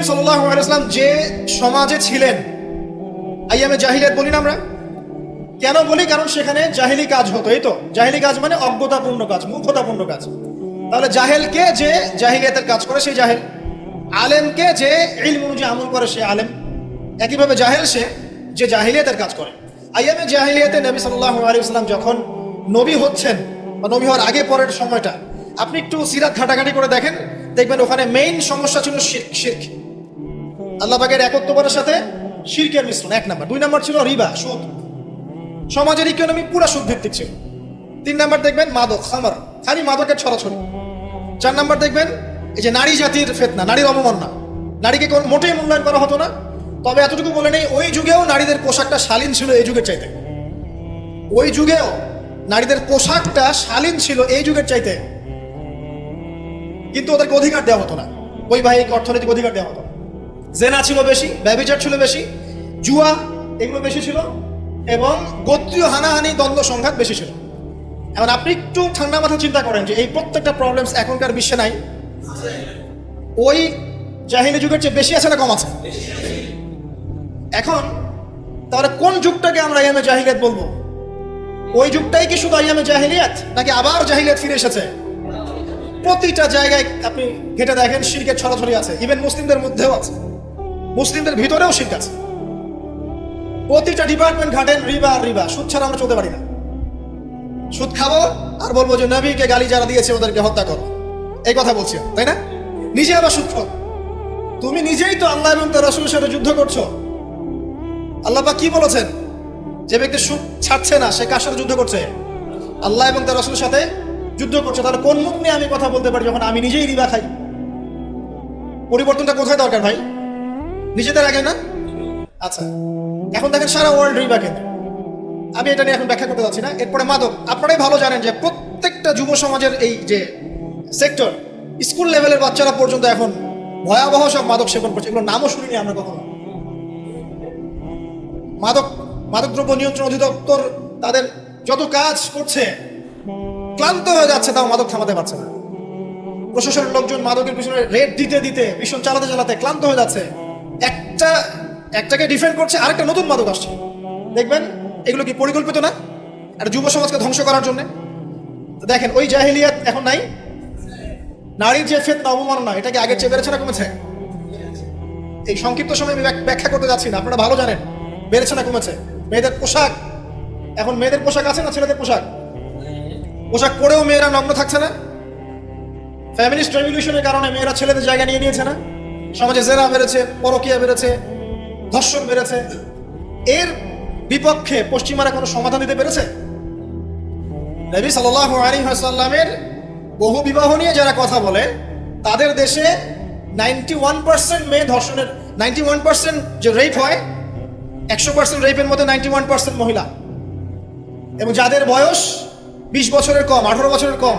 করিম সাল্লাহ যে সমাজে ছিলেন, আইয়ামে জাহিলিয়াত বলি না আমরা? কেন বলি? কারণ সেখানে জাহিলি কাজ হতো, এই তো? জাহিলি কাজ মানে অজ্ঞতাপূর্ণ কাজ, মূর্খতাপূর্ণ কাজ। তাহলে জাহেলকে যে জাহিলিয়াতের কাজ করে? সেই জাহেল। আলেমকে যে ইলম অনুযায়ী আমল করে? সে আলেম। একইভাবে জাহেল সে যে জাহিলিয়াতের কাজ করে। আইয়ামে জাহিলিয়াতে নবী আলাইসাল্লাম যখন নবী হচ্ছেন, বা নবী হওয়ার আগে পরের সময়টা, আপনি একটু সিরাত ঘাটাঘাটি করে দেখেন, দেখবেন ওখানে মেইন সমস্যা ছিল শির্ক শির্ক। আল্লাহ পাকের একত্ববাদের সাথে শিরকের মিশ্রণ এক নাম্বার। দুই নাম্বার ছিল রিবা, সুদ। সমাজের ইকোনমি পুরো সুদ ভিত্তিক ছিল। তিন নাম্বার দেখবেন মাদক, খামার। খালি মাদকের ছড়াছড়ি। চার নাম্বার দেখবেন এই যে নারী জাতির ফেতনা, নারীর অবমাননা। নারীকে মোটেই মূল্যায়ন করা হতো না। তবে এতটুকু বলে নেই, ওই যুগেও নারীদের পোশাকটা শালীন ছিল এই যুগের চাইতে। ওই যুগেও নারীদের পোশাকটা শালীন ছিল এই যুগের চাইতে। কিন্তু ওদেরকে অধিকার দেওয়া হতো না। বৈবাহিক, অর্থনৈতিক অধিকার দেওয়া হতো না। জেনা ছিল বেশি ব্যবচার ছিল বেশি, জুয়া এগুলো বেশি ছিল, এবং গোত্রীয় হানাহানি দ্বন্দ্ব সংঘাত বেশি ছিল। এখন আপনি একটু ঠান্ডা মাথা চিন্তা করেন যে এই প্রত্যেকটা প্রবলেমস এখনকার বিশ্বে নাই। ওই জাহিলি যুগের চেয়ে বেশি আছে না কম আছে? এখন, তাহলে কোন যুগটাকে আমরা আইয়ামে জাহিলিয়াত বলব? ওই যুগটাই কি শুধু আইয়ামে জাহিলিয়াত, নাকি আবার জাহিলিয়াত ফিরে এসেছে? প্রতিটা জায়গায় আপনি ঘেটে দেখেন শিরকের ছড়াছড়ি আছে ইভেন মুসলিমদের মধ্যেও আছে। মুসলিমদের ভিতরেও শির্ক আছে। প্রতিটা ডিপার্টমেন্ট ঘাটেন রিবা আর রিবা, সুদ ছাড়া আমরা চলতে পারি না। সুদ খাব আর বলব যে নবীকে গালি যারা দিয়েছে ওদেরকে হত্যা করো। এই কথা বলছি তাই না? নিজে আবার সুদ খাও। তুমি নিজেই তো আল্লাহ এবং তার রসুলের সাথে যুদ্ধ করছ। আল্লাহ কি বলেছেন? যে ব্যক্তি সুদ ছাড়ছে না, সে কার সাথে যুদ্ধ করছে? আল্লাহ এবং তার রসুলের সাথে যুদ্ধ করছে। তাহলে কোন মুখ নিয়ে আমি কথা বলতে পারি যখন আমি নিজেই রিবা খাই? পরিবর্তনটা কোথায় দরকার ভাই? নিজেদের আগে না? আচ্ছা এখন দেখেন সারা ওয়ার্ল্ড রিবা কেন্দ্র আমি এটা নিয়ে এখন ব্যাখ্যা করতে যাচ্ছি না। এরপরে মাদক, আপনারাই ভালো জানেন যে প্রত্যেকটা যুব সমাজের এই যে সেক্টর স্কুল লেভেলের বাচ্চারা পর্যন্ত এখন ভয়াবহ সব মাদক সেবন করছে। এগুলো নামও শুনিনি আমরা কখনো। মাদক মাদকদ্রব্য নিয়ন্ত্রণ অধিদপ্তর তাদের যত কাজ করছে, ক্লান্ত হয়ে যাচ্ছে, তাও মাদক থামাতে পারছে না। প্রশাসনের লোকজন মাদকের পিছনে রেড দিতে দিতে, ভীষণ চালাতে চালাতে ক্লান্ত হয়ে যাচ্ছে। একটা, একটাকে ডিফেন্ড করছে, আরেকটা নতুন মাদক আসছে। দেখবেন, এগুলো কি পরিকল্পিত না? একটা যুব সমাজকে ধ্বংস করার জন্য? দেখেন, ওই জাহিলিয়াত এখন নাই। নারীর যে ফেতনা অবমাননা এটাকে আগের চেয়ে বেড়েছে না কমেছে? এই সংক্ষিপ্ত সময় আমি ব্যাখ্যা করতে যাচ্ছি না, আপনারা ভালো জানেন। বেড়েছে না কমেছে? মেয়েদের পোশাক। এখন মেয়েদের পোশাক আছে না ছেলেদের পোশাক? পোশাক পরেও মেয়েরা নগ্ন থাকছে না? ফ্যামিলিস্ট রেভলিউশনের কারণে মেয়েরা ছেলেদের জায়গা নিয়ে নিয়েছে না? সমাজে জেরা বেড়েছে, পরকিয়া বেড়েছে, ধর্ষণ বেড়েছে। এর বিপক্ষে পশ্চিমারা কোনো সমাধান দিতে পেরেছে? নবী সাল্লাহ আলী সাল্লামের বহু বিবাহ নিয়ে যারা কথা বলে, তাদের দেশে নাইনটি ওয়ান পার্সেন্ট মেয়ে ধর্ষণের নাইনটি ওয়ান পার্সেন্ট যে রেপ হয়, একশো পার্সেন্ট রেপের মধ্যে নাইনটি ওয়ান পার্সেন্ট মহিলা। এবং যাদের বয়স বিশ বছরের কম, আঠারো বছরের কম,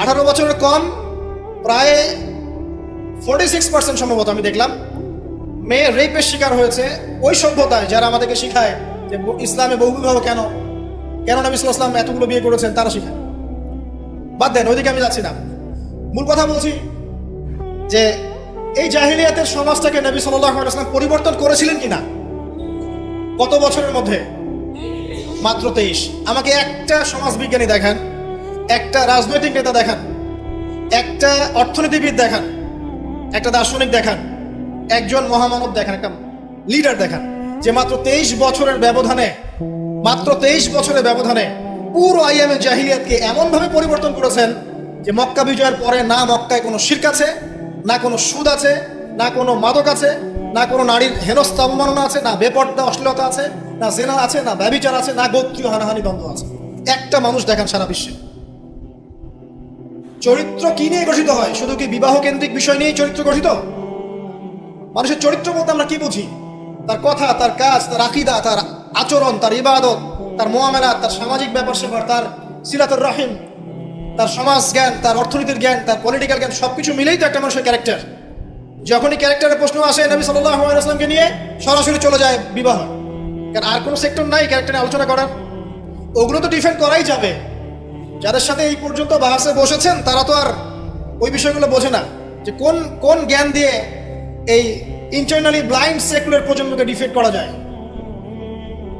আঠারো বছরের কম, প্রায় ফোর্টি সিক্স পার্সেন্ট সম্ভবত আমি দেখলাম। মেয়ে রেপের শিকার হয়েছে। ওই সভ্যতায় যারা আমাদেরকে শিখায় যে ইসলামে বহু বিবাহ কেন? কেন নবী ইসলাম এতগুলো বিয়ে করেছেন তারা শিখায়। বাদ দেন, ওইদিকে আমি যাচ্ছি না। মূল কথা বলছি যে এই জাহিলিয়াতের সমাজটাকে নবী ওয়াসাল্লাম পরিবর্তন করেছিলেন কিনা? কত বছরের মধ্যে, মাত্র তেইশ। আমাকে একটা সমাজবিজ্ঞানী দেখান, একটা রাজনৈতিক নেতা দেখান, একটা অর্থনীতিবিদ দেখান। একটা দার্শনিক দেখান। একজন মহামানব দেখান, একটা লিডার দেখান, যে মাত্র তেইশ বছরের ব্যবধানে, মাত্র তেইশ বছরের ব্যবধানে পুরো আইএমএ জাহিলিয়াতকে এমনভাবে পরিবর্তন করেছেন যে মক্কা বিজয়ের পরে না মক্কায় কোনো শির্ক আছে, না কোনো সুদ আছে, না কোনো মাদক আছে, না কোনো নারীর হেনস্থা অবমাননা আছে, না বেপর্দা, অশ্লীলতা আছে, না জেনা আছে, না ব্যবিচার আছে, না গোত্রীয় হানাহানি দ্বন্দ্ব আছে। একটা মানুষ দেখান সারা বিশ্বে। চরিত্র কি নিয়ে গঠিত হয়? শুধু কি বিবাহ কেন্দ্রিক বিষয় নিয়েই চরিত্র গঠিত? মানুষের চরিত্র বলতে আমরা কি বুঝি? তার কথা, তার কাজ, তার আকিদা, তার আচরণ, তার ইবাদত, তার মোয়ামেলা তার সামাজিক ব্যাপার স্যাপার তার সিরাতুর রাহিম, তার সমাজ জ্ঞান তার অর্থনীতির জ্ঞান, তার পলিটিক্যাল জ্ঞান, সবকিছু মিলেই তো একটা মানুষের ক্যারেক্টার যখনই ক্যারেক্টারের প্রশ্ন আসে, নবী ওয়াসাল্লামকে নিয়ে, সরাসরি চলে যায় বিবাহ। কারণ আর কোনো সেক্টর নাই ক্যারেক্টার আলোচনা করার। ওগুলো তো ডিফেন্ড করাই যাবে। যাদের সাথে এই পর্যন্ত বাহাসে বসেছেন, তারা তো আর ওই বিষয়গুলো বোঝে না যে কোন কোন জ্ঞান দিয়ে এই ইন্টারনালি ব্লাইন্ড সেকুলার প্রজন্মকে ডিফেক্ট করা যায়।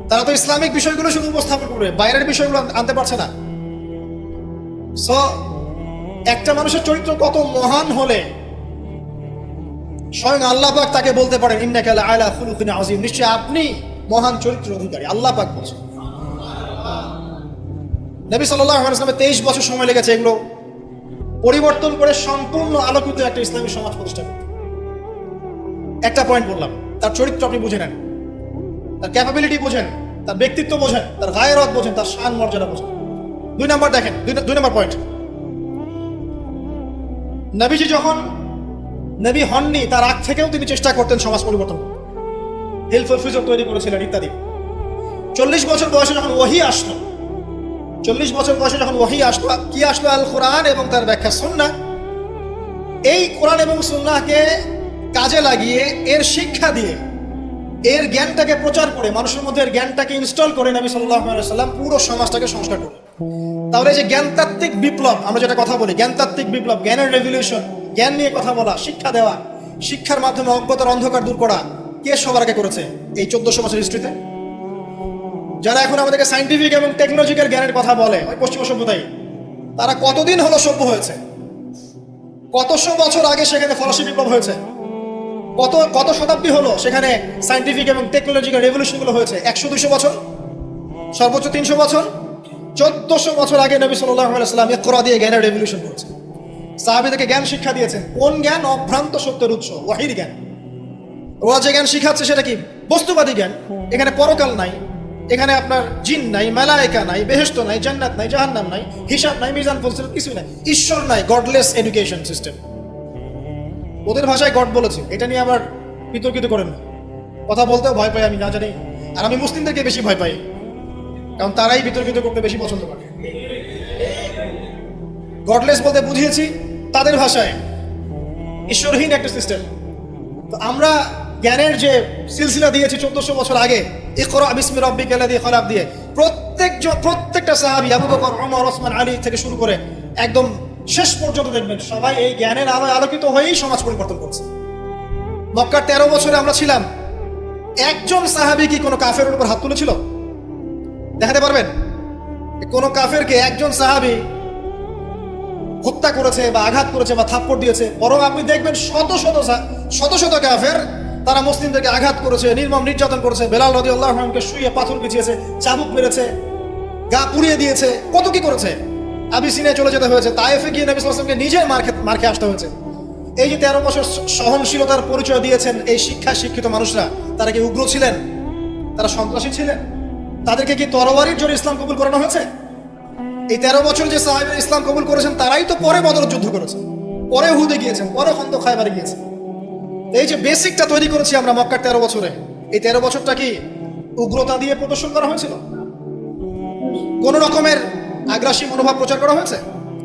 তারা তো ইসলামিক বিষয়গুলো শুধু উপস্থাপন করবে, বাইরের বিষয়গুলো আন- আনতে পারছে না। সো একটা মানুষের চরিত্র কত মহান হলে স্বয়ং আল্লাহ পাক তাকে বলতে পারেন, ইন্নাকা আলা খুলুকিন আজিম নিশ্চয় আপনি মহান চরিত্র অধিকারী, আল্লাহ পাক বলছেন। নবী ওয়াসাল্লামের 23 বছর সময় লেগেছে এগুলো পরিবর্তন করে সম্পূর্ণ আলোকিত একটা ইসলামী সমাজ প্রতিষ্ঠা করতে। একটা পয়েন্ট বললাম, তার চরিত্র আপনি বুঝে নেন, তার ক্যাপাবিলিটি বোঝেন, তার ব্যক্তিত্ব বোঝেন, তার গায়েরত বোঝেন, তার শান মর্যাদা বোঝেন। দুই নম্বর দেখেন, দুই নাম্বার পয়েন্ট নবীজি যখন নবী হননি, তার আগ থেকেও তিনি চেষ্টা করতেন সমাজ পরিবর্তন হেলফুল ফিউচার তৈরি করেছিলেন ইত্যাদি। চল্লিশ বছর বয়সে যখন ওহি আসলো চল্লিশ বছর বয়সে যখন ওহি আসলো, কি আসলো? আল কোরআন এবং তার ব্যাখ্যা সুন্না এই কোরআন এবং সুন্নাহকে কাজে লাগিয়ে, এর শিক্ষা দিয়ে, এর জ্ঞানটাকে প্রচার করে, মানুষের মধ্যে এর জ্ঞানটাকে ইনস্টল করে নবী সাল্লাহ সাল্লাম পুরো সমাজটাকে সংস্কার করে তাহলে যে জ্ঞানতাত্ত্বিক বিপ্লব, আমরা যেটা কথা বলি, জ্ঞানতাত্ত্বিক বিপ্লব, জ্ঞানের রেভলিউশন জ্ঞান নিয়ে কথা বলা, শিক্ষা দেওয়া, শিক্ষার মাধ্যমে অজ্ঞতার অন্ধকার দূর করা, কে সবার আগে করেছে? এই চোদ্দশো বছর হিস্ট্রিতে যারা এখন আমাদেরকে সাইন্টিফিক এবং টেকনোলজিক্যাল জ্ঞানের কথা বলে, ওই পশ্চিমা সভ্যতাই তারা কতদিন হলো সভ্য হয়েছে? কতশো বছর আগে সেখানে ফরাসি বিপ্লব হয়েছে? কত কত শতাব্দী হলো সেখানে সাইন্টিফিক এবং টেকনোলজিক্যাল রেভলিউশনগুলো হয়েছে? একশো দুশো বছর? সর্বোচ্চ তিনশো বছর? চোদ্দশো বছর আগে নবী সাল্লাম ইকরা দিয়ে জ্ঞানের রেভলিউশন করেছে। সাহাবিদেরকে জ্ঞান শিক্ষা দিয়েছেন কোন জ্ঞান? অভ্রান্ত সত্যের উৎস, ওয়াহির জ্ঞান। ওরা যে জ্ঞান শিখাচ্ছে সেটা কি? বস্তুবাদী জ্ঞান। এখানে পরকাল নাই এখানে আপনার জিন নাই, মেলায়কা নাই বেহেস্ত নাই, জান্নাত নাই, জাহান্নাম নাই, হিসাব নাই, মিজান ফলসিল কিছু নাই। ঈশ্বর নাই গডলেস এডুকেশন সিস্টেম ওদের ভাষায় গড বলেছে। এটা নিয়ে আবার বিতর্কিত করেন না। কথা বলতেও ভয় পাই আমি, না জানি। আর আমি মুসলিমদেরকে বেশি ভয় পাই। কারণ তারাই বিতর্কিত করতে বেশি পছন্দ করে। গডলেস বলতে বুঝিয়েছি, তাদের ভাষায়। ঈশ্বরহীন একটা সিস্টেম তো আমরা জ্ঞানের যে সিলসিলা দিয়েছি চোদ্দশো বছর আগে ইকরা বিসমি রব্বি কেলা দিয়ে দিয়ে। প্রত্যেক প্রত্যেকটা সাহাবি আবু বকর ওমর ওসমান, আলী থেকে শুরু করে একদম শেষ পর্যন্ত দেখবেন সবাই এই জ্ঞানের আলোয় আলোকিত হয়েই সমাজ পরিবর্তন করছে। মক্কার তেরো বছরে আমরা ছিলাম। একজন সাহাবি কি কোনো কাফের উপর হাত তুলেছিল? দেখাতে পারবেন? কোন কাফেরকে একজন সাহাবি হত্যা করেছে বা আঘাত করেছে বা থাপ্পড় দিয়েছে, বরং আপনি দেখবেন শত শত শত শত কাফের তারা মুসলিমদেরকে আঘাত করেছে, নির্মম নির্যাতন করেছে। বেলাল রদি আল্লাহকে শুয়ে পাথর বিছিয়েছে, চাবুক মেরেছে, গা পুড়িয়ে দিয়েছে। কত কি করেছে? আবিসিনে চলে যেতে হয়েছে। তাইফে গিয়ে নবী সাল্লামকে নিজের মার্কে মার্কে আসতে হয়েছে। এই যে তেরো বছর সহনশীলতার পরিচয় দিয়েছেন এই শিক্ষা শিক্ষিত মানুষরা, তারা কি উগ্র ছিলেন? তারা সন্ত্রাসী ছিলেন? তাদেরকে কি তরবারির জন্য ইসলাম কবুল করানো হয়েছে? এই তেরো বছর যে সাহেবের ইসলাম কবুল করেছেন, তারাই তো পরে বদর যুদ্ধ করেছে। পরে হুদে গিয়েছেন, পরে খন্দ খায়বারে গিয়েছেন। এই যে বেসিকটা তৈরি করেছি আমরা মক্কার তেরো বছরে, এই তেরো বছরটা কি উগ্রতা দিয়ে প্রদর্শন করা হয়েছিল? কোন রকমের আগ্রাসী মনোভাব প্রচার করা হয়েছে?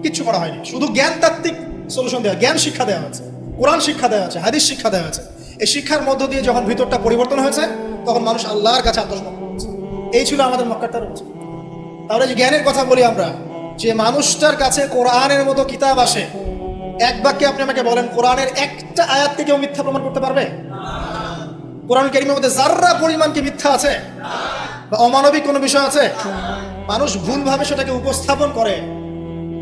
কিচ্ছু করা হয়নি। শুধু জ্ঞান তাত্ত্বিক সলিউশন দেওয়া জ্ঞান শিক্ষা দেওয়া হয়েছে, কোরআন শিক্ষা দেওয়া হয়েছে, হাদিস শিক্ষা দেওয়া হয়েছে। এই শিক্ষার মধ্য দিয়ে যখন ভিতরটা পরিবর্তন হয়েছে, তখন মানুষ আল্লাহর কাছে আত্মসমর্পণ করেছে। এই ছিল আমাদের মক্কার তেরো বছর। তাহলে যে জ্ঞানের কথা বলি আমরা, যে মানুষটার কাছে কোরআনের মতো কিতাব আসে এক বাক্যে আপনি আমাকে বলেন, কোরআনের একটা আয়াত থেকে মিথ্যা প্রমাণ করতে পারবে? কোরআন কেরিমের মধ্যে যার্রা পরিমাণ কি মিথ্যা আছে? বা অমানবিক কোনো বিষয় আছে? মানুষ ভুলভাবে সেটাকে উপস্থাপন করে।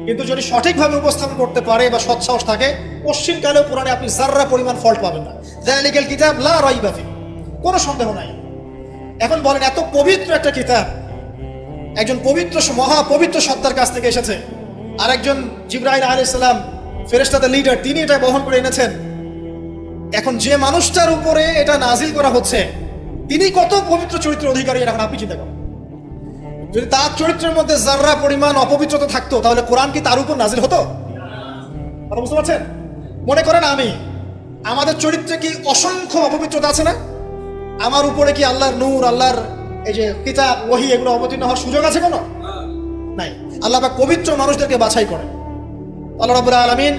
কিন্তু যদি সঠিকভাবে উপস্থাপন করতে পারে বা সৎসাহস থাকে পশ্চিমকালেও কোরআনে আপনি যার্রা পরিমাণ ফল্ট পাবেন না। জালিকাল কিতাব লা রাইবাফি কোনো সন্দেহ নাই। এখন বলেন, এত পবিত্র একটা কিতাব, একজন পবিত্র মহা পবিত্র সত্তার কাছ থেকে এসেছে। আর একজন জিব্রাহিম আলাইসাল্লাম ফেরেস্তাদের লিডার তিনি এটা বহন করে এনেছেন। এখন যে মানুষটার উপরে এটা নাজিল করা হচ্ছে, তিনি কত পবিত্র চরিত্রের অধিকারী এখন আপনি চিন্তা করেন। যদি তার চরিত্রের মধ্যে যার্রা পরিমাণ অপবিত্রতা থাকতো, তাহলে কোরআন কি তার উপর নাজিল হতো? বুঝতে পারছেন? মনে করেন আমি, আমাদের চরিত্রে কি অসংখ্য অপবিত্রতা আছে না? আমার উপরে কি আল্লাহর নূর, আল্লাহর এই যে কিতাব, ওহি এগুলো অবতীর্ণ হওয়ার সুযোগ আছে কোনো? নাই। আল্লাহ পবিত্র মানুষদেরকে বাছাই করেন। আল্লাহ রাবুল আলমিন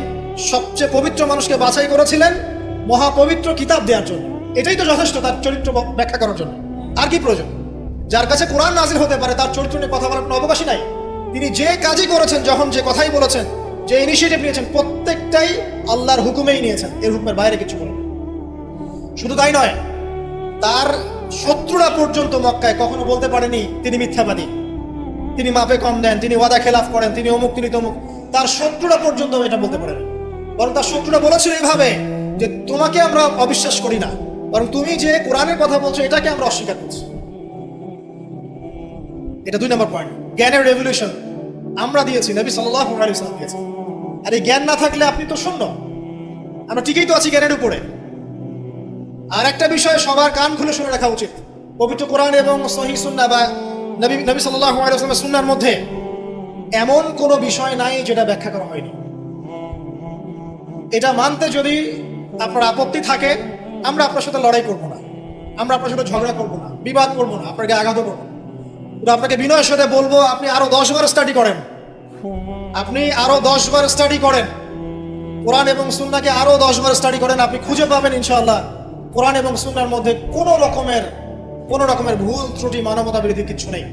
সবচেয়ে পবিত্র মানুষকে বাছাই করেছিলেন মহাপবিত্র কিতাব দেওয়ার জন্য। এটাই তো যথেষ্ট তার চরিত্র ব্যাখ্যা করার জন্য। আর কি প্রয়োজন? যার কাছে কোরআন নাজির হতে পারে, তার চরিত্র নিয়ে কথা বলার কোনো অবকাশই নাই। তিনি যে কাজই করেছেন, যখন যে কথাই বলেছেন, যে ইনিশিয়েটিভ নিয়েছেন, প্রত্যেকটাই আল্লাহর হুকুমেই নিয়েছেন। এর হুকুমের বাইরে কিছু করেন শুধু তাই নয়, তার শত্রুরা পর্যন্ত মক্কায় কখনো বলতে পারেনি তিনি মিথ্যাবাদী। তিনি মাপে কম দেন, তিনি ওয়াদা খেলাফ করেন, তিনি অমুক, তিনি তমুক। তার শত্রুরা পর্যন্ত এটা বলতে পারেন। বরং তার শত্রুরা বলেছিল এইভাবে যে তোমাকে আমরা অবিশ্বাস করি না, বরং তুমি যে কোরআনের কথা বলছো এটাকে আমরা অস্বীকার করছি। এটা দুই নম্বর পয়েন্ট জ্ঞানের রেভলিউশন আমরা দিয়েছি, নবী সাল্লাহ আলাইসাল্লাম দিয়েছি আর এই জ্ঞান না থাকলে আপনি তো শূন্য। আমরা ঠিকই তো আছি জ্ঞানের উপরে। আর একটা বিষয় সবার কান খুলে শুনে রাখা উচিত। পবিত্র কোরআন এবং সহি সুন্না বা নবী নবী সাল্লাহ সুন্নার মধ্যে এমন কোনো বিষয় নাই যেটা ব্যাখ্যা করা হয়নি। এটা মানতে যদি আপনার আপত্তি থাকে, আমরা আপনার সাথে লড়াই করব না। আমরা আপনার সাথে ঝগড়া করব না, বিবাদ করব না, আপনাকে আঘাত করব আপনাকে বিনয়ের সাথে বলব, আপনি আরও দশ বার স্টাডি করেন। আপনি আরও দশ বার স্টাডি করেন। কোরআন এবং সুন্নাকে আরও দশ বার স্টাডি করেন, আপনি খুঁজে পাবেন ইনশাআল্লাহ কোরআন এবং সুন্নার মধ্যে কোনো রকমের কোনো রকমের ভুল, ত্রুটি মানবতা বিরোধী কিছু নেই।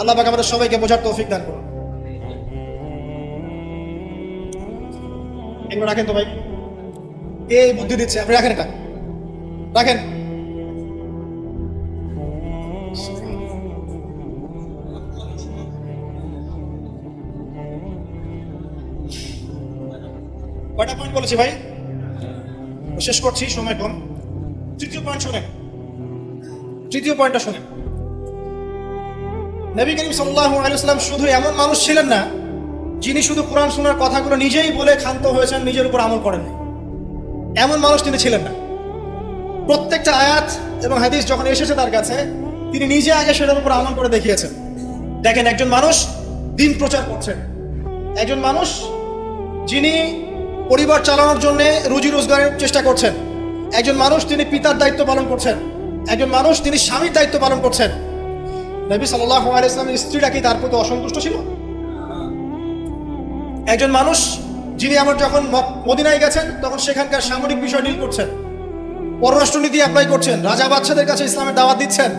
আল্লাহ পাক আমাদের সবাইকে বোঝার তৌফিক দান করুন। এগুলো রাখেন তো ভাই। এই বুদ্ধি দিচ্ছে, আপনি রাখেন এটা। রাখেন। কয়টা পয়েন্ট বলেছি ভাই? শেষ করছি, সময় কম। তৃতীয় পয়েন্ট শোনেন। তৃতীয় পয়েন্টটা শোনেন। নবী করিম সাল্লাহ আলাইসাল্লাম শুধু এমন মানুষ ছিলেন না যিনি শুধু কোরআন শোনার কথাগুলো নিজেই বলে ক্ষান্ত হয়েছেন, নিজের উপর আমল করেন এমন মানুষ তিনি ছিলেন না। প্রত্যেকটা আয়াত এবং হাদিস যখন এসেছে তার কাছে, তিনি নিজে আগে সেটার উপর আমল করে দেখিয়েছেন। দেখেন, একজন মানুষ দিন প্রচার করছেন। একজন মানুষ যিনি পরিবার চালানোর জন্য রুজি রোজগারের চেষ্টা করছেন। একজন মানুষ তিনি পিতার দায়িত্ব পালন করছেন। একজন মানুষ তিনি স্বামীর দায়িত্ব পালন করছেন। নবী সাল্লাহ আলাইসলামের স্ত্রীরা কি তার প্রতি অসন্তুষ্ট ছিল? একজন মানুষ যিনি আমার যখন মদিনায় গেছেন, তখন সেখানকার সামরিক বিষয় ডিল করছেন। পররাষ্ট্রনীতি অ্যাপ্লাই করছেন, রাজা বাচ্চাদের কাছে ইসলামের দাওয়াত দিচ্ছেন।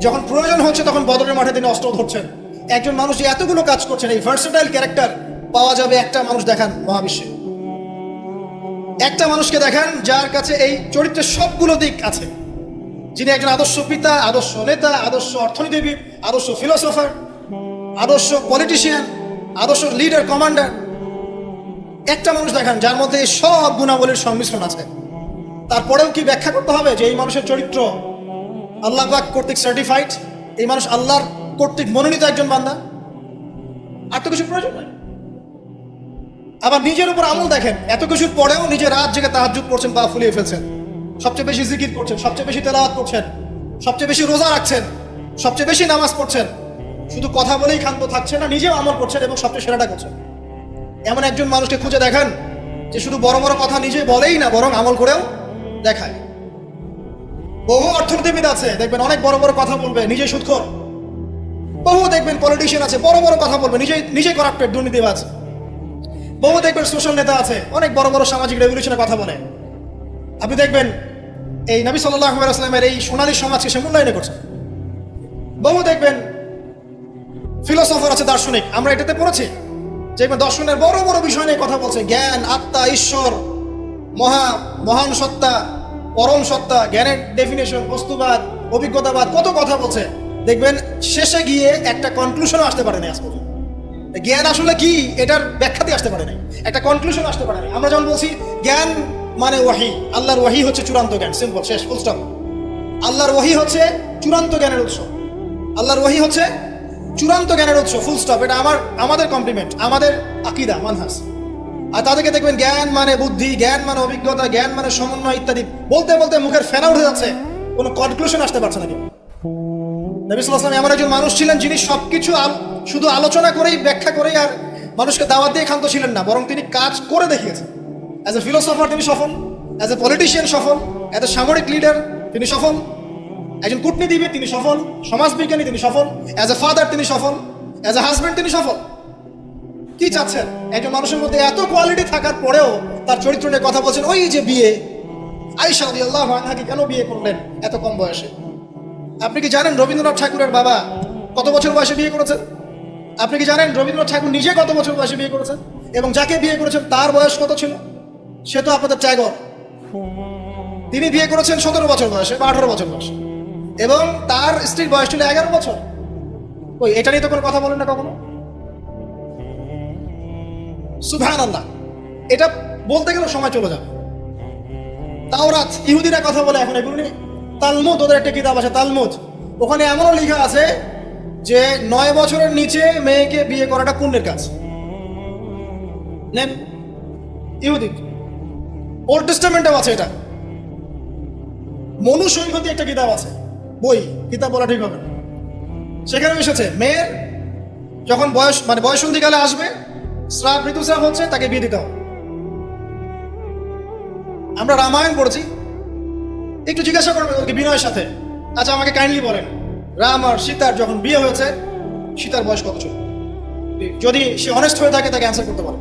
যখন প্রয়োজন হচ্ছে, তখন বদরের মাঠে তিনি অস্ত্র ধরছেন। একজন মানুষ এতগুলো কাজ করছেন, এই ভার্সেটাইল ক্যারেক্টার পাওয়া যাবে একটা মানুষ দেখান মহাবিশ্বে। একটা মানুষকে দেখান যার কাছে এই চরিত্রের সবগুলো দিক আছে। যিনি একজন আদর্শ পিতা, আদর্শ নেতা, আদর্শ অর্থনীতিবিদ, আদর্শ ফিলোসফার আদর্শ পলিটিশিয়ান আদর্শ লিডার কমান্ডার একটা মানুষ দেখান, যার মধ্যে সব গুণাবলীর সংমিশ্রণ আছে। তারপরেও কি ব্যাখ্যা করতে হবে যে এই মানুষের চরিত্র আল্লাহ পাক কর্তৃক সার্টিফাইড এই মানুষ আল্লাহর কর্তৃক মনোনীত একজন বান্দা? আর তো কিছু প্রয়োজন নাই। আবার নিজের উপর আমল দেখেন, এত কিছুর পরেও নিজে রাত জেগে তাহাজুদ করছেন পা ফুলিয়ে ফেলছেন। সবচেয়ে বেশি জিকির করছেন, সবচেয়ে বেশি তেলাওয়াত করছেন, সবচেয়ে বেশি রোজা রাখছেন, সবচেয়ে বেশি নামাজ পড়ছেন। শুধু কথা বলেই ক্ষান্ত থাকছে না, নিজেও আমল করছেন এবং সবচেয়ে সেরাটা করছেন। এমন একজন মানুষকে খুঁজে দেখান যে শুধু বড় বড় কথা নিজে বলেই না, বরং আমল করেও দেখায়। বহু অর্থনীতিবিদ আছে, দেখবেন অনেক বড় বড় কথা বলবে, নিজে সুৎখর। বহু দেখবেন পলিটিশিয়ান আছে, বড় বড় কথা বলবে নিজে নিজে করাপ্টেড দুর্নীতিবাজ বহু দেখবেন সোশ্যাল নেতা আছে, অনেক বড় বড় সামাজিক রেভলিউশনের কথা বলে। আপনি দেখবেন এই নবী সাল্লাহ আসলামের এই সোনালী সমাজকে সে মূল্যায়ন করছে। বহু দেখবেন ফিলোসফার আছে দার্শনিক, আমরা এটাতে পড়েছি। যে দর্শনের বড় বড় বিষয় নিয়ে কথা বলছে, জ্ঞান, আত্মা, ঈশ্বর, মহা, মহান সত্তা, পরম সত্তা, জ্ঞানের ডেফিনেশন বস্তুবাদ, অভিজ্ঞতাবাদ, কত কথা বলছে। দেখবেন, শেষে গিয়ে একটা কনক্লুশনও আসতে পারে না আজ পর্যন্ত। জ্ঞান আসলে কি? এটার ব্যাখ্যাতে আসতে পারে নাই। একটা কনক্লুশন আসতে পারে নাই। আমরা যখন বলছি, জ্ঞান মানে ওয়াহি, আল্লাহর ওয়াহি হচ্ছে চূড়ান্ত জ্ঞান সিম্পল শেষ ফুল স্টপ আল্লাহর ওয়াহি হচ্ছে চূড়ান্ত জ্ঞানের উৎস। আল্লাহর ওয়াহি হচ্ছে চূড়ান্ত জ্ঞানের উৎস ফুল স্টপ এটা আমার, আমাদের কমপ্লিমেন্ট আমাদের আকিদা, মানহাস। আর তাদেরকে দেখবেন জ্ঞান মানে বুদ্ধি, জ্ঞান মানে অভিজ্ঞতা, জ্ঞান মানে সমন্বয় ইত্যাদি। বলতে বলতে মুখের ফেনা উঠে যাচ্ছে। কোনো কনক্লুশন আসতে পারছে না কেউ। এমন একজন মানুষ ছিলেন যিনি সবকিছু শুধু আলোচনা করেই ব্যাখ্যা করেই আর মানুষকে দাওয়াত দিয়ে ক্ষান্ত ছিলেন না, বরং তিনি কাজ করে দেখিয়েছেন। অ্যাজ এ ফিলোসফার তিনি সফল অ্যাজ এ পলিটিশিয়ান সফল অ্যাজ এ সামরিক লিডার তিনি সফল। একজন কূটনীতিবিদ তিনি সফল, সমাজবিজ্ঞানী তিনি সফল অ্যাজ এ ফাদার তিনি সফল অ্যাজ এ হাজব্যান্ড তিনি সফল। কি চাচ্ছেন? একজন মানুষের মধ্যে এত কোয়ালিটি থাকার পরেও তার চরিত্র নিয়ে কথা বলছেন, ওই যে বিয়ে আইসা আল্লাহ আনহাকে কেন বিয়ে করলেন এত কম বয়সে? আপনি কি জানেন রবীন্দ্রনাথ ঠাকুরের বাবা কত বছর বয়সে বিয়ে করেছেন? আপনি কি জানেন রবীন্দ্রনাথ ঠাকুর নিজে কত বছর বয়সে বিয়ে করেছেন? এবং যাকে বিয়ে করেছেন তার বয়স কত ছিল? সে তো আপনাদের ট্যাগর। তিনি বিয়ে করেছেন সতেরো বছর বয়সে বা আঠারো বছর বয়সে। এবং তার স্ত্রীর বয়স ছিল এগারো বছর। ওই, এটা নিয়ে তো কোনো কথা বলেন না কখনো? সুভান আল্লাহ এটা বলতে গেলে সময় চলে যাবে। তাও তাওরাত, ইহুদিরা কথা বলে এখন এগুলো তালমুদ, ওদের একটা কিতাব আছে, তালমুদ। ওখানে এমনও লেখা আছে যে, নয় বছরের নিচে মেয়েকে বিয়ে করাটা পুণ্যের কাজ। নেন, ইহুদি। ওল্ড টেস্টামেন্টেও আছে এটা। মনু সৈকতি একটা কিতাব আছে। বই, কিতাব বলা ঠিক হবে না। সেখানে এসেছে, মেয়ের যখন বয়স মানে বয়স বয়সন্ধিকালে আসবে শ্রাপ ঋতুস্রাব হচ্ছে, তাকে বিয়ে দিতে হবে। আমরা রামায়ণ পড়েছি। একটু জিজ্ঞাসা করবে ওকে বিনয়ের সাথে। আচ্ছা আমাকে কাইন্ডলি বলেন, রাম আর সীতার যখন বিয়ে হয়েছে, সীতার বয়স কত ছিল? যদি সে অনেস্ট হয়ে থাকে, তাকে অ্যান্সার করতে পারে।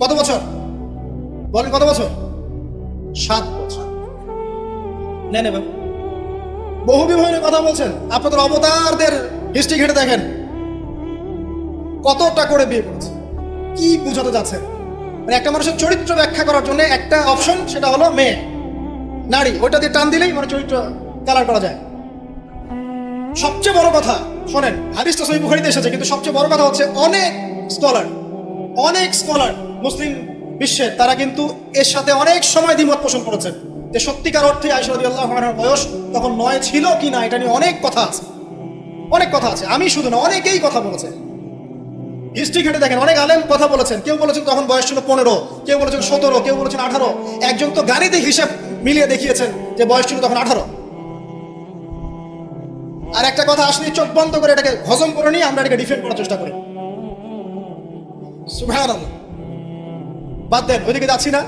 কত বছর? বলেন কত বছর? সাত বছর। নেন এবার। বহু বিবাহের কথা বলছেন। আপনাদের অবতারদের হিস্ট্রি ঘেটে দেখেন। কতটা করে বিয়ে করেছে। কি বুঝাতে যাচ্ছে। মানে একটা মানুষের চরিত্র ব্যাখ্যা করার জন্য একটা অপশন সেটা হলো মেয়ে। নারী, ওইটা দিয়ে টান দিলেই মানে চরিত্র কালার করা যায়। সবচেয়ে বড় কথা, শোনেন হাদিস তো সহি বুখারিতে এসেছে, কিন্তু সবচেয়ে বড় কথা হচ্ছে অনেক স্কলার অনেক স্কলার মুসলিম বিশ্বের, তারা কিন্তু এর সাথে অনেক সময় দ্বিমত পোষণ করেছেন। যে সত্যিকার অর্থে আইসরদি আল্লাহ বয়স তখন নয় ছিল কি না, এটা নিয়ে অনেক কথা আছে। অনেক কথা আছে। আমি শুধু না, অনেকেই কথা বলেছে। হিস্ট্রি ঘেটে দেখেন, অনেক আলেম কথা বলেছেন। কেউ বলেছেন তখন বয়স ছিল পনেরো, কেউ বলেছেন সতেরো, কেউ বলেছেন আঠারো। একজন তো গাড়িতে হিসেব মিলিয়ে দেখিয়েছেন যে বয়স ছিল তখন আঠারো। আর একটা কথা, আসলে চোখ বন্ধ করে এটাকে হজম করে নিয়ে আমরা এটাকে ডিফেন্ড করার চেষ্টা করি। বাদ দেন, ওইদিকে যাচ্ছি না।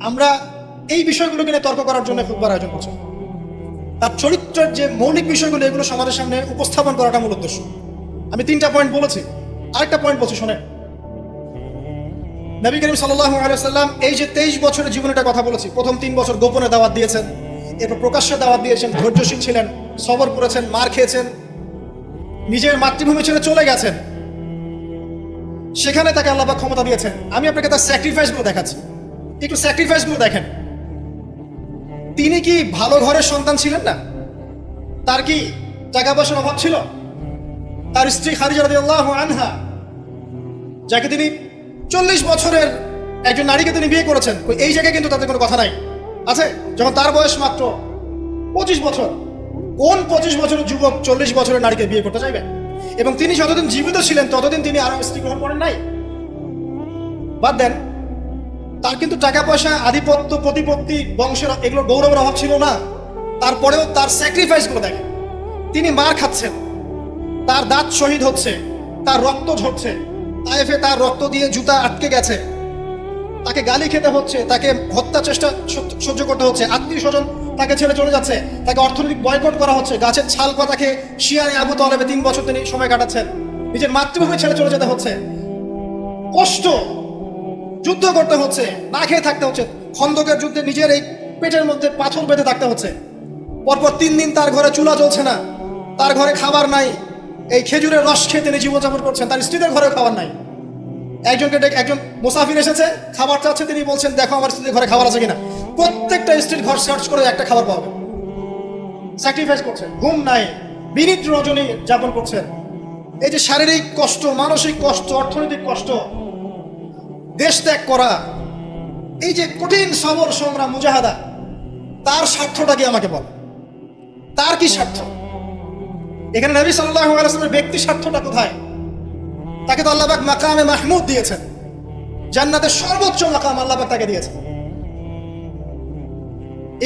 আমরা এই বিষয়গুলোকে নিয়ে তর্ক করার জন্য খুববার আয়োজন করছি। তার চরিত্রের যে মৌলিক বিষয়গুলো, এগুলো সমাজের সামনে উপস্থাপন করাটা মূল উদ্দেশ্য। আমি তিনটা পয়েন্ট বলেছি। আরেকটা পয়েন্ট বলছি, শোনেন। নবী করিম সাল্লাহ আলাইসাল্লাম এই যে তেইশ বছরের জীবনেটা কথা বলেছি, প্রথম তিন বছর গোপনে দাওয়াত দিয়েছেন, এরপর প্রকাশ্যে দাওয়াত দিয়েছেন, ধৈর্যশীল ছিলেন, সবর করেছেন, মার খেয়েছেন, নিজের মাতৃভূমি ছেড়ে চলে গেছেন। সেখানে তাকে আল্লাহ ক্ষমতা দিয়েছেন। আমি আপনাকে তার স্যাক্রিফাইসগুলো দেখাচ্ছি। একটু স্যাক্রিফাইস স্যাক্রিফাইসগুলো দেখেন। তিনি কি ভালো ঘরের সন্তান ছিলেন না? তার কি টাকা পয়সার অভাব ছিল? তার স্ত্রী রাদিয়াল্লাহু আনহা, যাকে তিনি চল্লিশ বছরের একজন নারীকে তিনি বিয়ে করেছেন এই জায়গায় কিন্তু তাদের কোনো কথা নাই। আছে? যখন তার বয়স মাত্র পঁচিশ বছর, কোন পঁচিশ বছরের যুবক চল্লিশ বছরের নারীকে বিয়ে করতে চাইবে? এবং তিনি যতদিন জীবিত ছিলেন, ততদিন তিনি আরও স্ত্রী গ্রহণ করেন নাই? বাদ দেন তার কিন্তু টাকা পয়সা আধিপত্য, প্রতিপত্তি, বংশের এগুলো গৌরবের অভাব ছিল না। তারপরেও তার স্যাক্রিফাইসগুলো দেখেন। তিনি মার খাচ্ছেন। তার দাঁত শহীদ হচ্ছে। তার রক্ত ঝরছে। তাইফে তার রক্ত দিয়ে জুতা আটকে গেছে। তাকে গালি খেতে হচ্ছে। তাকে হত্যা চেষ্টা সহ্য- সহ্য করতে হচ্ছে। আত্মীয় স্বজন তাকে ছেড়ে চলে যাচ্ছে। তাকে অর্থনৈতিক বয়কট করা হচ্ছে। গাছের ছাল পাতাকে শিয়ারে আবু তলেবে তিন বছর তিনি সময় কাটাচ্ছেন। নিজের মাতৃভূমি ছেড়ে চলে যেতে হচ্ছে। কষ্ট যুদ্ধ করতে হচ্ছে। না খেয়ে থাকতে হচ্ছে। খন্দকের যুদ্ধে নিজের এই পেটের মধ্যে পাথর বেঁধে থাকতে হচ্ছে। পরপর তিন দিন তার ঘরে চুলা চলছে না। তার ঘরে খাবার নাই। এই খেজুরের রস খেয়ে তিনি জীবনযাপন করছেন। তার স্ত্রীদের ঘরে খাবার নাই। একজনকে ডেকে একজন মুসাফির এসেছে। খাবার চাচ্ছে। তিনি বলছেন, দেখো আমার স্ত্রীর ঘরে খাবার আছে কিনা? প্রত্যেকটা স্ত্রীর ঘর সার্চ করে একটা খাবার পাবে স্যাক্রিফাইস করছেন ঘুম নাই। বিনিদ্র রজনী যাপন করছেন। এই যে শারীরিক কষ্ট, মানসিক কষ্ট, অর্থনৈতিক কষ্ট দেশ ত্যাগ করা, এই যে কঠিন সবর সংগ্রাম, মুজাহাদা, তার স্বার্থটা কি আমাকে বল? তার কি স্বার্থ? এখানে নবী সাল্লাহ আলাইসলামের ব্যক্তি স্বার্থটা কোথায়? তাকে তো আল্লাহবাক মাকামে মাহমুদ দিয়েছেন। জান্নাতের সর্বোচ্চ মাকাম আল্লাহবাক তাকে দিয়েছেন।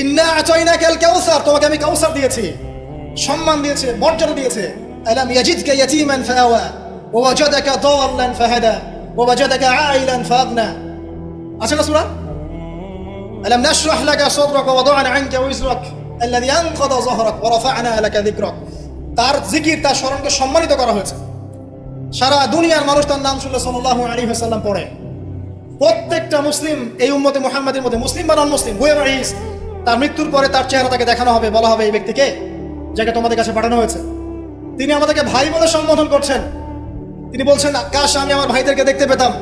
ইন্না আচাইনা কেল কাউসার তোমাকে আমি কাউসার দিয়েছি। সম্মান দিয়েছে, মর্যাদা দিয়েছে। আলাম ইয়াজিদকা ইয়াতীমান ফাআওয়া, ওয়া ওয়াজাদাকা দাল্লান ফাহাদা। ওয়াজাদাকা আইলান ফাগনা আছে না সূরা ألم نشرح لك صدرك ووضعنا عنك وزرك الذي أنقض ظهرك ورفعنا لك ذكرك তার জিকির তার স্মরণকে সম্মানিত করা হয়েছে সারা দুনিয়ার মানুষ তার নাম শুনলে সাল্লাল্লাহু আলাইহি ওয়াসাল্লাম পড়ে প্রত্যেকটা মুসলিম এই উম্মতে মুহাম্মাদের মধ্যে মুসলিম বা নন মুসলিম হুয়েভার ইজ তার মৃত্যুর পরে তার চেহারা তাকে দেখানো হবে বলা হবে এই ব্যক্তিকে যাকে তোমাদের কাছে পাঠানো হয়েছে তিনি আমাদেরকে ভাই বলে সম্বোধন করছেন তিনি বলছেন, কাশ, আমি আমার ভাইদেরকে দেখতে পেতাম।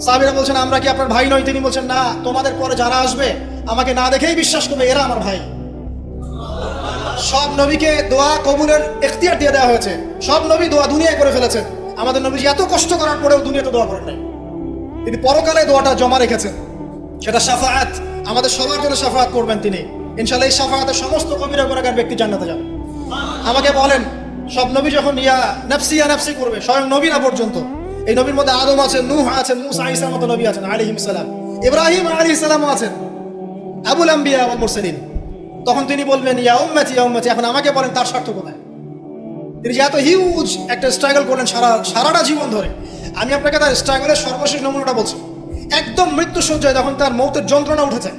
সাহাবিরা বলছেন, আমরা কি আপনার ভাই নই? তিনি বলছেন, না, তোমাদের পরে যারা আসবে, আমাকে না দেখেই বিশ্বাস করবে, এরা আমার ভাই। সব নবীকে দোয়া কবুলের এখতিয়ার দিয়ে দেওয়া হয়েছে। সব নবী দোয়া দুনিয়ায় করে ফেলেছেন। আমাদের নবীজি এত কষ্ট করার পরেও দুনিয়াতে দোয়া করেন নাই। তিনি পরকালে দোয়াটা জমা রেখেছেন। সেটা সাফায়াত আমাদের সবার জন্য সাফায়াত করবেন তিনি। ইনশাল্লাহ এই সাফায়াতের সমস্ত কবিরা গুণাগার ব্যক্তি জান্নাতে যাবে। আমাকে বলেন সব নবী যখন ইয়া নাফসি ইয়া নাফসি করবে, স্বয়ং নবীরা পর্যন্ত। এই নবীর মধ্যে আদম আছেন, নূহ আছেন, মুসা ইসলাম মতো নবী আছেন আলিহিম সালাম। ইব্রাহিম আলী ইসলামও আছেন, আবুল আম্বিয়া ওয়াল মুরসালিন। তখন তিনি বলবেন, ইয়া উম্মতি ইয়া উম্মতি, এখন আমাকে বলেন তার স্বার্থ কোথায়? তিনি যে এত হিউজ একটা স্ট্রাগল করলেন সারা, সারাটা জীবন ধরে। আমি আপনাকে তার স্ট্রাগলের সর্বশেষ নমুনাটা বলছি। একদম মৃত্যু সজ্জায় যখন তার মৌতের যন্ত্রণা উঠেছে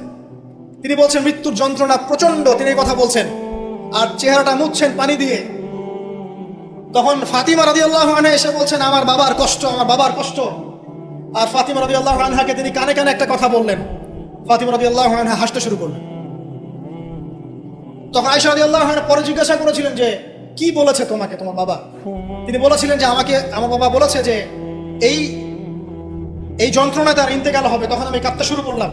তিনি বলছেন, মৃত্যুর যন্ত্রণা প্রচণ্ড তিনি কথা বলছেন, আর চেহারাটা মুছছেন পানি দিয়ে। তখন ফাতিমা রাদি আল্লাহ এসে বলছেন, আমার বাবার কষ্ট, আমার বাবার কষ্ট। আর ফাতিমা রাদি আল্লাহ আনহাকে তিনি কানে কানে একটা কথা বললেন। ফাতিমা রাদি আল্লাহ আনহা হাসতে শুরু করলেন। তখন আয়সা রাদি আল্লাহ পরে জিজ্ঞাসা করেছিলেন যে, কি বলেছে তোমাকে, তোমার বাবা? তিনি বলেছিলেন যে, আমাকে, আমার বাবা বলেছে যে, এই এই যন্ত্রণায় তার ইন্তেকাল হবে। তখন আমি কাঁদতে শুরু করলাম।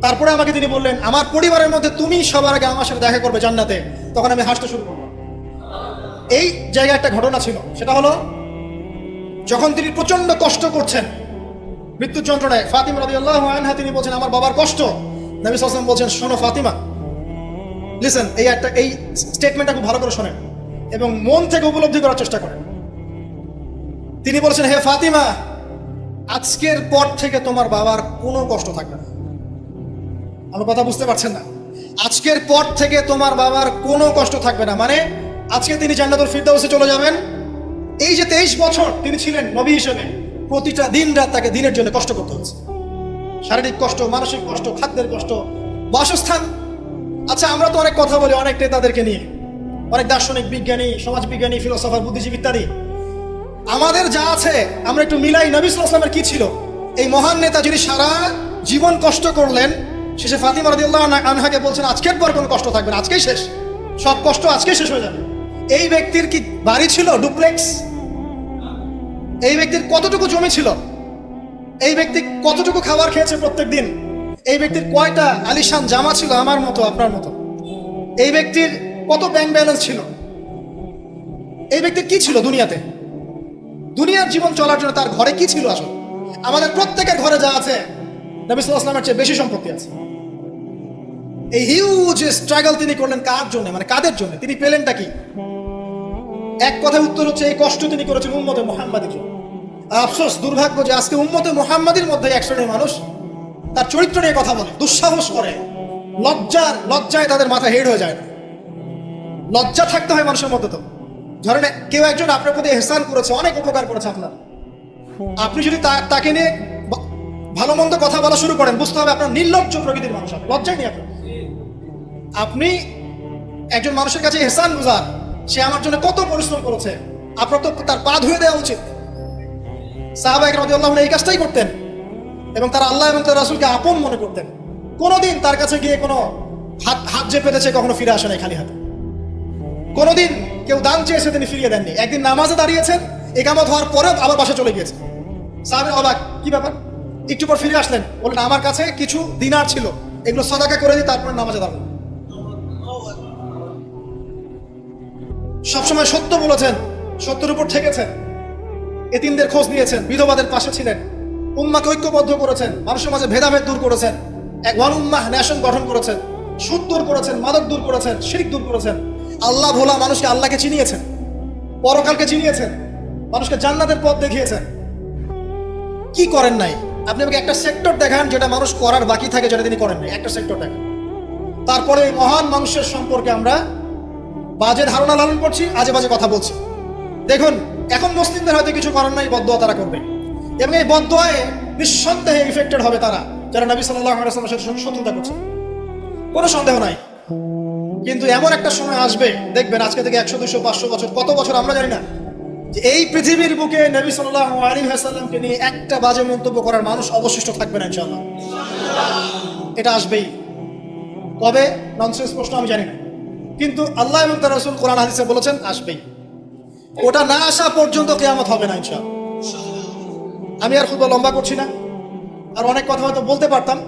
তারপরে আমাকে তিনি বললেন, আমার পরিবারের মধ্যে তুমি সবার আগে আমার সাথে দেখা করবে জান্নাতে। তখন আমি হাসতে শুরু করলাম। এই জায়গায় একটা ঘটনা ছিল। সেটা হলো, যখন তিনি প্রচণ্ড কষ্ট করছেন, মৃত্যুর যন্ত্রণায়, ফাতিমা রাদিয়াল্লাহু আনহা, তিনি বলছেন, আমার বাবার কষ্ট। নবী সাল্লাল্লাহু বলছেন, শোনো ফাতিমা লিসেন এই একটা, এই স্টেটমেন্টটা খুব ভালো করে শোনেন এবং মন থেকে উপলব্ধি করার চেষ্টা করেন। তিনি বলছেন, হে ফাতিমা, আজকের পর থেকে তোমার বাবার কোনো কষ্ট থাকবে না। আমার কথা বুঝতে পারছেন না। আজকের পর থেকে তোমার বাবার কোনো কষ্ট থাকবে না। মানে আজকে তিনি জান্নাতুল ফিরদাউসে চলে যাবেন। এই যে তেইশ বছর তিনি ছিলেন নবী হিসেবে, প্রতিটা দিন রাত তাকে দিনের জন্য কষ্ট করতে হচ্ছে। শারীরিক কষ্ট, মানসিক কষ্ট, খাদ্যের কষ্ট, বাসস্থান। আচ্ছা আমরা তো অনেক কথা বলি অনেক নেতাদেরকে নিয়ে। অনেক দার্শনিক বিজ্ঞানী, সমাজবিজ্ঞানী ফিলোসফার বুদ্ধিজীবী ইত্যাদি। আমাদের যা আছে, আমরা একটু মিলাই নবী সাল্লামের কি ছিল? এই মহান নেতা যিনি সারা জীবন কষ্ট করলেন, শেষে ফাতিমা রাদিয়াল্লাহু আনহা- আনহাকে বলছেন, আজকের পর কোনো কষ্ট থাকবে না, আজকেই শেষ। সব কষ্ট আজকেই শেষ হয়ে যাবে। এই ব্যক্তির কি বাড়ি ছিল? ডুপ্লেক্স? এই ব্যক্তির কতটুকু জমি ছিল? এই ব্যক্তি কতটুকু খাবার খেয়েছে প্রত্যেক দিন? এই ব্যক্তির কয়টা আলিশান জামা ছিল আমার মতো, আপনার মতো? এই ব্যক্তির কত ব্যাংক ব্যালেন্স ছিল? এই ব্যক্তির কি ছিল দুনিয়াতে? দুনিয়ার জীবন চলার জন্য তার ঘরে কি ছিল আসলে? আমাদের প্রত্যেকের ঘরে যা আছে, নবী সাল্লাল্লাহু চেয়ে বেশি সম্পত্তি আছে। এই হিউজ স্ট্রাগল তিনি করলেন কার জন্য? মানে কাদের জন্য? তিনি পেলেনটা কি? এক কথায় উত্তর হচ্ছে, এই কষ্ট তিনি করেছেন উম্মতে মোহাম্মদের জন্য আফসোস, দুর্ভাগ্য যে আজকে উম্মতে মোহাম্মদের মধ্যে এক শ্রেণির মানুষ তার চরিত্র নিয়ে কথা বলে, দুঃসাহস করে। লজ্জার, লজ্জায় তাদের মাথা হেড হয়ে যায় না। লজ্জা থাকতে হয় মানুষের মধ্যে তো। ধরেন, কেউ একজন আপনার প্রতি এহসান করেছে, অনেক উপকার করেছে আপনার। আপনি যদি তাকে নিয়ে ভালো মন্দ কথা বলা শুরু করেন, বুঝতে হবে আপনার নির্লজ্জ প্রকৃতির মানুষ। লজ্জাই নেই আপনার। আপনি একজন মানুষের কাছে এহসান গুজার। সে আমার জন্য কত পরিশ্রম করেছে। আপনার তো তার পা ধুয়ে দেওয়া উচিত। সাহাবাহিক আনহু এই কাজটাই করতেন এবং তারা আল্লাহ এবং তার রাসূলকে আপন মনে করতেন। কোনোদিন তার কাছে গিয়ে কোনো হাত হাত যে পেতেছে কখনো ফিরে আসে নাই খালি হাতে। কোনোদিন কেউ দান চেয়েছে তিনি ফিরিয়ে দেননি। একদিন নামাজে দাঁড়িয়েছেন, একামত হওয়ার পরেও আবার বাসা চলে গিয়েছে সাহাবে অবাক, কি ব্যাপার? একটু পর ফিরে আসলেন। বললেন, আমার কাছে কিছু দিনার ছিল। এগুলো সদাকা করে দিই তারপরে নামাজে দাঁড়ান সবসময় সত্য বলেছেন, সত্যের উপর ঠেকেছেন। এতিমদের খোঁজ নিয়েছেন, বিধবাদের পাশে ছিলেন। উম্মাকে ঐক্যবদ্ধ করেছেন, মানুষের মাঝে ভেদাভেদ দূর করেছেন। এক ওয়ান উম্মাহ ন্যাশন গঠন করেছেন, সুদ দূর করেছেন, মাদক দূর করেছেন, শিরিক দূর করেছেন। আল্লাহ ভোলা মানুষকে আল্লাহকে চিনিয়েছেন, পরকালকে চিনিয়েছেন, মানুষকে জান্নাতের পথ দেখিয়েছেন। কি করেন নাই? আপনি আমাকে একটা সেক্টর দেখান যেটা মানুষ করার বাকি থাকে যেটা তিনি করেন নাই। একটা সেক্টর দেখান। তারপরে মহান মানুষের সম্পর্কে আমরা বাজে ধারণা লালন করছি, আজে বাজে কথা বলছি। দেখুন, এখন মুসলিমদের হয়তো কিছু করার নাই বদোয়া তারা করবে। এবং এই বদোয়ায় নিঃসন্দেহে ইফেক্টেড হবে তারা, যারা নবী সাল্লাহ সাথে শত্রুতা করছে। কোনো সন্দেহ নাই। কিন্তু এমন একটা সময় আসবে, দেখবেন আজকে থেকে একশো, দুশো, পাঁচশো বছর, কত বছর আমরা জানি না, যে এই পৃথিবীর বুকে নবী সাল্লাহ আলী হাসাল্লামকে নিয়ে একটা বাজে মন্তব্য করার মানুষ অবশিষ্ট থাকবে না ইনশাল্লাহ এটা আসবেই। কবে? ননসেন্স প্রশ্ন আমি জানি না। কিন্তু আল্লাহ এবং তার রসুল কোরআন হাদিসে বলেছেন, আসবেই। ওটা না আসা পর্যন্ত কেয়ামত হবে না, ইনশাআল্লাহ। আমি আর খুব লম্বা করছি না। আর অনেক কথা হয়তো বলতে পারতাম।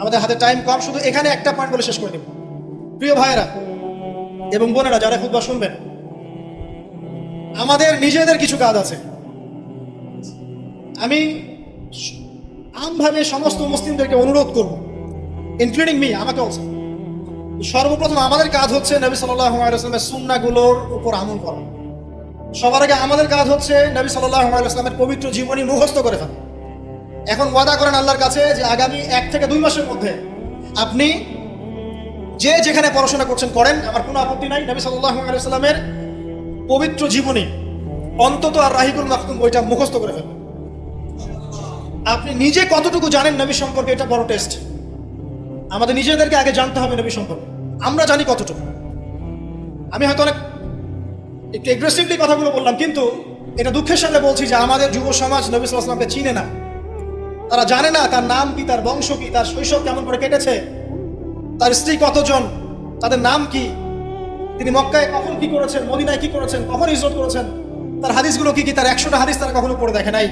আমাদের হাতে টাইম কম, শুধু এখানে একটা পয়েন্ট বলে শেষ করে দেব প্রিয় ভাইয়েরা এবং বোনেরা, যারা খুব শুনবেন, আমাদের নিজেদের কিছু কাজ আছে। আমি আমভাবে সমস্ত মুসলিমদেরকে অনুরোধ করব ইনক্লুডিং মি আমাকে অলসো সর্বপ্রথম আমাদের কাজ হচ্ছে নবী সাল্লামের সুন্নাগুলোর উপর আমল করা। সবার আগে আমাদের কাজ হচ্ছে নবী সাল্লামের পবিত্র জীবনী মুখস্থ করে ফেলা। এখন ওয়াদা করেন আল্লাহর কাছে যে আগামী এক থেকে দুই মাসের মধ্যে আপনি যে যেখানে পড়াশোনা করছেন করেন, আমার কোনো আপত্তি নাই। নবী সাল্লামের পবিত্র জীবনী অন্তত আর রাহিকুল মাহতুম বইটা মুখস্থ করে ফেলবেন আপনি নিজে কতটুকু জানেন নবী সম্পর্কে এটা বড় টেস্ট আমাদের নিজেদেরকে আগে জানতে হবে নবী সম্পর্কে। আমরা জানি কতটুকু। আমি হয়তো অনেক একটু এগ্রেসিভলি কথাগুলো বললাম, কিন্তু এটা দুঃখের সাথে বলছি যে আমাদের যুব সমাজ নবী সাল্লামকে চিনে না। তারা জানে না তার নাম কি, তার বংশ কি, তার শৈশব কেমন করে কেটেছে, তার স্ত্রী কতজন, তাদের নাম কি, তিনি মক্কায় কখন কি করেছেন, মদিনায় কি করেছেন, কখন ইজরত করেছেন, তার হাদিসগুলো কি কি, তার একশোটা হাদিস তারা কখনো পড়ে দেখে নাই।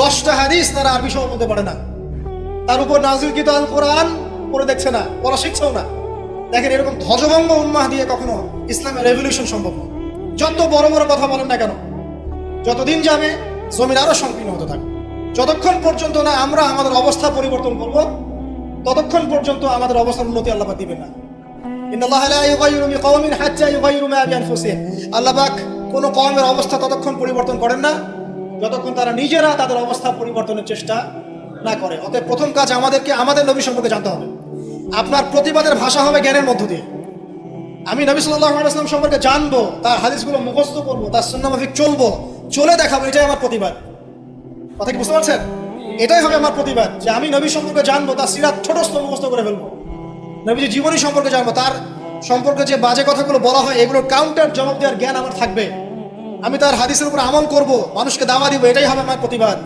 দশটা হাদিস তারা আরবি সহ বলতে পারে না। তার উপর নাজিল কিত আল কোরআন পড়ে দেখছে না পড়া শিখছেও না। দেখেন এরকম ধ্বজভঙ্গ উন্মাহ দিয়ে কখনো ইসলামের রেভলিউশন সম্ভব না। যত বড় বড় কথা বলেন না কেন, যতদিন যাবে জমির আরও সংকীর্ণ হতে থাকবে। যতক্ষণ পর্যন্ত না আমরা আমাদের অবস্থা পরিবর্তন করব, ততক্ষণ পর্যন্ত আমাদের অবস্থার উন্নতি আল্লাহ দিবেন না। ইন্নাল্লাহ লা ইউগাইয়িরু বিকওমিন হাত্তা ইউগাইয়িরু মা বিআনফুসিহিম। আল্লাহ পাক কোন কওমের অবস্থা ততক্ষণ পরিবর্তন করেন না, যতক্ষণ তারা নিজেরা তাদের অবস্থা পরিবর্তনের চেষ্টা না করে। অতএব প্রথম কাজ আমাদেরকে, আমাদের নবী সম্পর্কে জানতে হবে। আপনার প্রতিবাদের ভাষা হবে জ্ঞানের মধ্য দিয়ে। আমি নবী ওয়াসাল্লাম সম্পর্কে জানব, তার হাদিসগুলো মুখস্থ করব, তার সুন্নাহ মাফিক চলবো, চলে দেখাবো, এটাই আমার প্রতিবাদ। কথা কি বুঝতে পারছেন? এটাই হবে আমার প্রতিবাদ, যে আমি নবী সম্পর্কে জানব, তার সিরাত ছোটস্থ মুখস্থ করে ফেলব। নবীজি জীবনী সম্পর্কে জানব, তার সম্পর্কে যে বাজে কথাগুলো বলা হয়, এগুলোর কাউন্টার জবাব দেওয়ার জ্ঞান আমার থাকবে। আমি তার হাদিসের উপর আমল করব, মানুষকে দাওয়া দিব, এটাই হবে আমার প্রতিবাদ।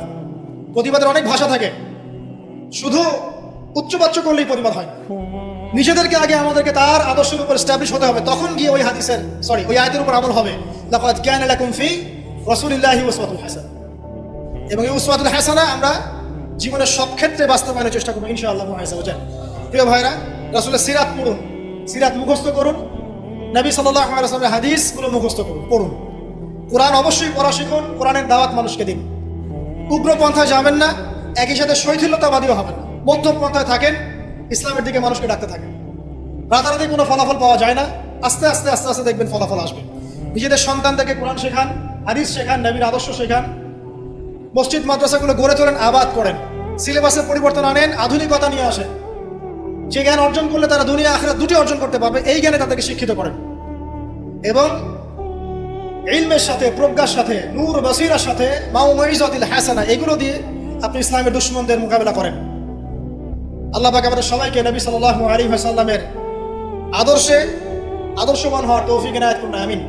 প্রতিবাদের অনেক ভাষা থাকে। শুধু উচ্চবাচ্য করলেই প্রতিবাদ হয়। নিজেদেরকে আগে আমাদেরকে তার আদর্শের উপর স্ট্যাবলিশ হতে হবে। তখন গিয়ে ওই হাদিসের সরি ওই আয়তের উপর আমল হবে। লাকাদ কানা লাকুম ফি রাসূলিল্লাহি হাসান। এবং এই উসওয়াতুল হাসানা আমরা জীবনের সব ক্ষেত্রে বাস্তবায়নের চেষ্টা করব ইনশাআল্লাহ প্রিয় ভাইরা, রাসূলের সিরাত পড়ুন। সিরাত মুখস্থ করুন। নবী সাল্লাল্লাহু আলাইহি ওয়াসাল্লামের হাদিসগুলো মুখস্থ করুন, পড়ুন। কোরআন অবশ্যই পড়া শিখুন, কোরআনের দাওয়াত মানুষকে দিন। উগ্রপন্থায় যাবেন না, একই সাথে শৈথিল্যতাবাদীও হবেন না। মধ্যম পন্থায় থাকেন, ইসলামের দিকে মানুষকে ডাকতে থাকেন। রাতারাতি কোনো ফলাফল পাওয়া যায় না। আস্তে আস্তে আস্তে আস্তে দেখবেন ফলাফল আসবে। নিজেদের সন্তানদেরকে কোরআন শেখান, হাদিস শেখান, নবীর আদর্শ শেখান। মসজিদ, মাদ্রাসাগুলো গড়ে তোলেন, আবাদ করেন। সিলেবাসের পরিবর্তন আনেন, আধুনিকতা নিয়ে আসেন। যে জ্ঞান অর্জন করলে তারা দুনিয়া আখরা দুটি অর্জন করতে পারবে, এই জ্ঞানে তাদেরকে শিক্ষিত করেন। এবং ইলমের সাথে, প্রজ্ঞার সাথে, নূর বাসিরার সাথে মাউমাইজাতিল হাসানা, এগুলো দিয়ে আপনি ইসলামের দুশ্মনদের মোকাবেলা করেন। আল্লাহ পাক আমাদের সবাইকে নবী সাল্লাল্লাহু আলাইহি ওয়াসাল্লামের আদর্শে, আদর্শবান হওয়ার তৌফিক এনায়েত করুন, আমিন।